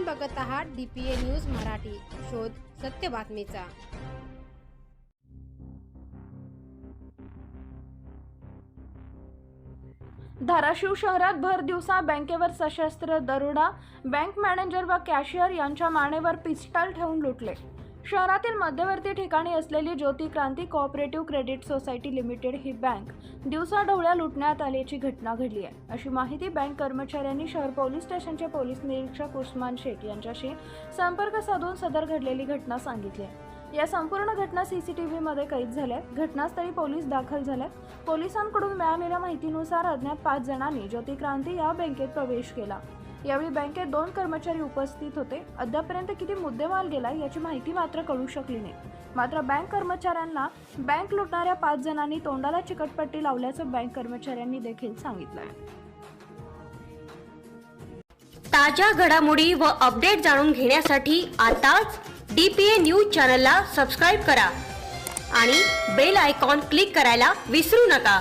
आपण बघत आहात डीपीए न्यूज मराठी. शोध सत्य बातमीचा. धाराशिव शहरात भर दिवसा बँकेवर सशस्त्र दरोडा बँक मॅनेजर व कॅशियर यांच्या मानेवर पिस्टल ठेवून लुटले. शहरातील मध्यवर्ती ठिकाणी असलेली Jyoti Kranti cooperative credit society limited ही बँक दिवसाढवळ्या लुटण्यात आल्याची घटना घडली आहे. अशी माहिती बँक कर्मचाऱ्यांनी शहर पोलीस स्टेशनचे पोलीस निरीक्षक उस्मान शेख यांच्याशी संपर्क साधून सदर घडलेली घटना सांगितली आहे. या संपूर्ण घटना सीसीटीव्हीमध्ये कैद झाल्या. घटनास्थळी पोलीस दाखल झाले. पोलिसांकडून मिळालेल्या माहितीनुसार अज्ञात पाच जणांनी ज्योती क्रांती या बँकेत प्रवेश केला. यावेळी बँकेत दोन कर्मचारी उपस्थित होते. अद्यापर्यंत किती मुद्देमाल गेला याची माहिती मात्र कळू शकली नाही. मात्र बँक कर्मचाऱ्यांना बँक लुटणाऱ्या पाच जणांनी तोंडाला चिकटपट्टी लावल्याचं बँक कर्मचाऱ्यांनी देखील सांगितलं आहे ताज्या घडामोडी व अपडेट जाणून घेण्यासाठी आताच डी पी ए न्यूज चॅनलला सबस्क्राईब करा आणि बेल आयकॉन क्लिक करायला विसरू नका.